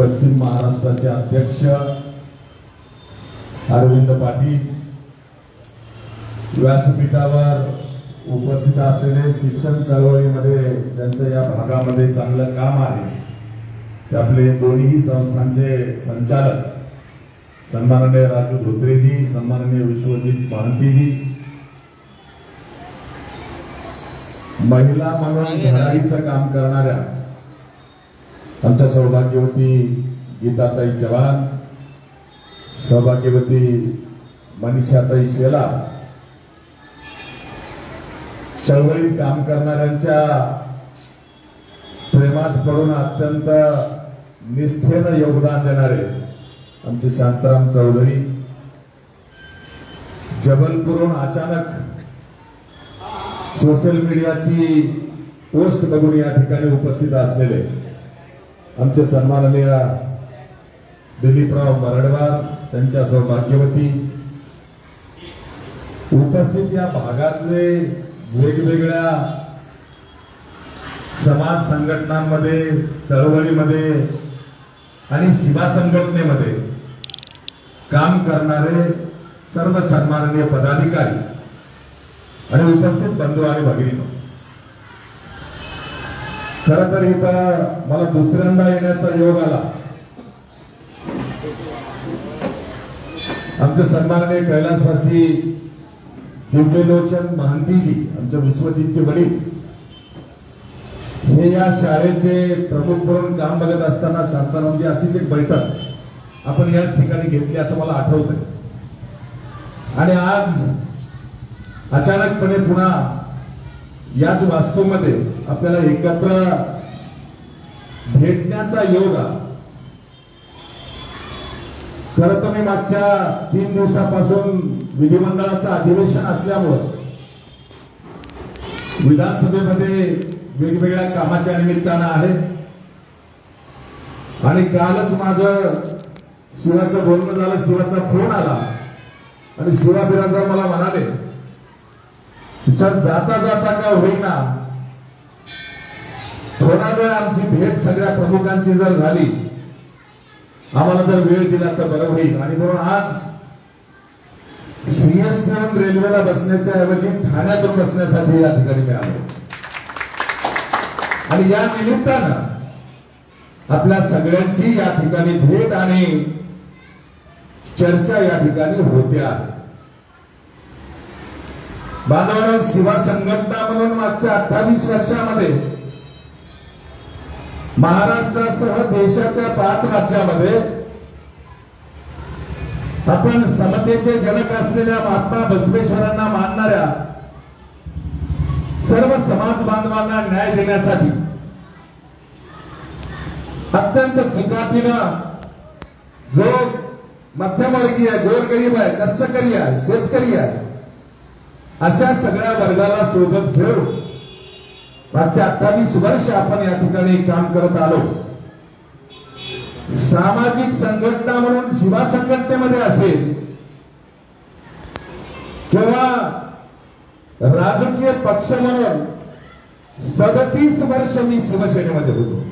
पश्चिम महाराष्ट्राचे अध्यक्ष अरविंद पाटील व्यासपीठावर उपस्थित असलेले शिक्षण चळवळीमध्ये त्यांचं या भागामध्ये चांगलं काम आहे. ते आपले दोन्ही संस्थांचे संचालक. सन्माननीय राजू धोत्रेजी सन्माननीय विश्वजित महांतीजी महिला म्हणून घराईचं काम करणाऱ्या आमच्या सौभाग्यवती गीताताई चव्हाण सौभाग्यवती मनीषाताई शेला चळवळीत काम करणाऱ्यांच्या प्रेमात पडून अत्यंत निष्ठेनं योगदान देणारे आमचे शांताराम चौधरी जबलपूरहून अचानक सोशल मीडियाची पोस्ट बघून या ठिकाणी उपस्थित असलेले आमचे सन्माननीय दिलीपराव मरडवार त्यांच्या सौभाग्यवती. उपस्थित या भागातले वेगवेगळ्या समाज संघटनांमध्ये चळवळीमध्ये आणि सेवा संघटनेमध्ये काम करणारे सर्व सन्माननीय पदाधिकारी आणि उपस्थित बंधू आणि भगिनीनो. खर तर इथं मला दुसऱ्यांदा येण्याचा योग आला. आमचे सन्माननीय कैलासवासी दिव्यलोचन महांतीजी आमच्या विश्वजीतचे वडील हे या शाळेचे प्रमुख म्हणून काम बघत असताना शांतारामजी अशीच एक बैठक आपण याच ठिकाणी घेतली असं मला आठवत आणि आज अचानकपणे पुन्हा याच वास्तूमध्ये आपल्याला एकत्र भेटण्याचा योग आला. खरं तर मी मागच्या तीन दिवसापासून विधिमंडळाचं अधिवेशन असल्यामुळं विधानसभेमध्ये वेगवेगळ्या कामाच्या निमित्तानं आहे आणि कालच माझं शिवाचं बोलणं झालं शिवाचा फोन आला आणि शिवा बिराजदार मला म्हणाले सर जाता जाता का होईना? थोडा वेळ आमची भेट सगळ्या प्रमुखांची जर झाली आम्हाला जर वेळ दिला तर बरं होईल. आणि म्हणून आज सीएसटीहून रेल्वेला बसण्याच्या ऐवजी ठाण्यातून बसण्यासाठी या ठिकाणी मी आलो. आणि या निमित्तानं आपल्या सगळ्यांची या ठिकाणी भेट आणि चर्चा या ठिकाणी होते आहे बांधवांनो सेवा संघटना म्हणून मागच्या अठ्ठावीस वर्षामध्ये महाराष्ट्रासह देशाच्या पाच राज्यामध्ये आपण समतेचे जनक असलेल्या महात्मा बसवेश्वरांना मानणाऱ्या सर्व समाज बांधवांना न्याय देण्यासाठी अत्यंत चिकाटीनं जो मध्यमवर्गीय गोरगरीब आहे कष्टकरी आहे शेतकरी आहे. अशा सगळ्या वर्गाला सोबत घेऊन मागच्या अठ्ठावीस वर्ष आपण या ठिकाणी काम करत आलो. सामाजिक संघटना म्हणून शिवा संघटनेमध्ये असेल किंवा राजकीय पक्ष म्हणून सदतीस वर्ष मी शिवसेनेमध्ये होतो.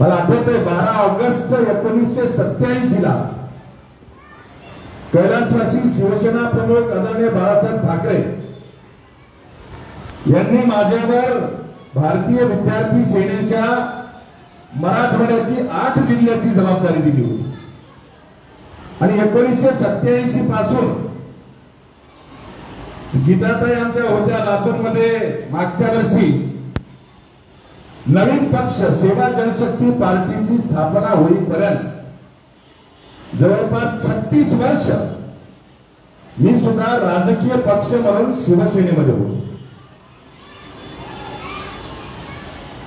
मला आठवतंय बारा ऑगस्ट एकोणीसशे सत्याऐंशी ला कैलासवासी शिवसेना प्रमुख आदरणीय बाळासाहेब ठाकरे यांनी माझ्यावर भारतीय विद्यार्थी सेनेच्या मराठवाड्याची आठ जिल्ह्याची जबाबदारी दिली होती. आणि एकोणीसशे सत्याऐंशी पासून गीताताई आमच्या होत्या लातूरमध्ये मागच्या वर्षी नवीन पक्ष सेवा जनशक्ती पार्टीची स्थापना होईपर्यंत जवळपास छत्तीस वर्ष मी सुद्धा राजकीय पक्ष म्हणून शिवसेनेमध्ये होतो.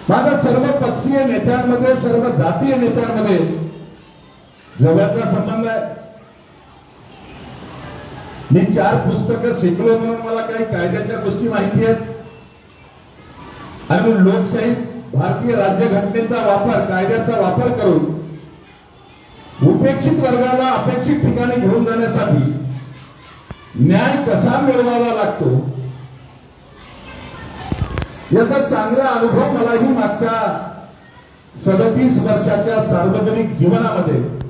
माझा सर्व पक्षीय नेत्यांमध्ये सर्व जातीय नेत्यांमध्ये जवळचा संबंध आहे. मी चार पुस्तकं शिकलो म्हणून मला काही कायद्याच्या गोष्टी माहिती आहेत. आणि लोकशाही भारतीय राज्यघटनेचा वापर कायद्याचा वापर करून उपेक्षित वर्गाला अपेक्षित ठिकाणी घेऊन जाण्यासाठी न्याय कसा मिळवावा लागतो? याचा चांगला अनुभव मलाही मागच्या सदतीस वर्षाच्या सार्वजनिक जीवनामध्ये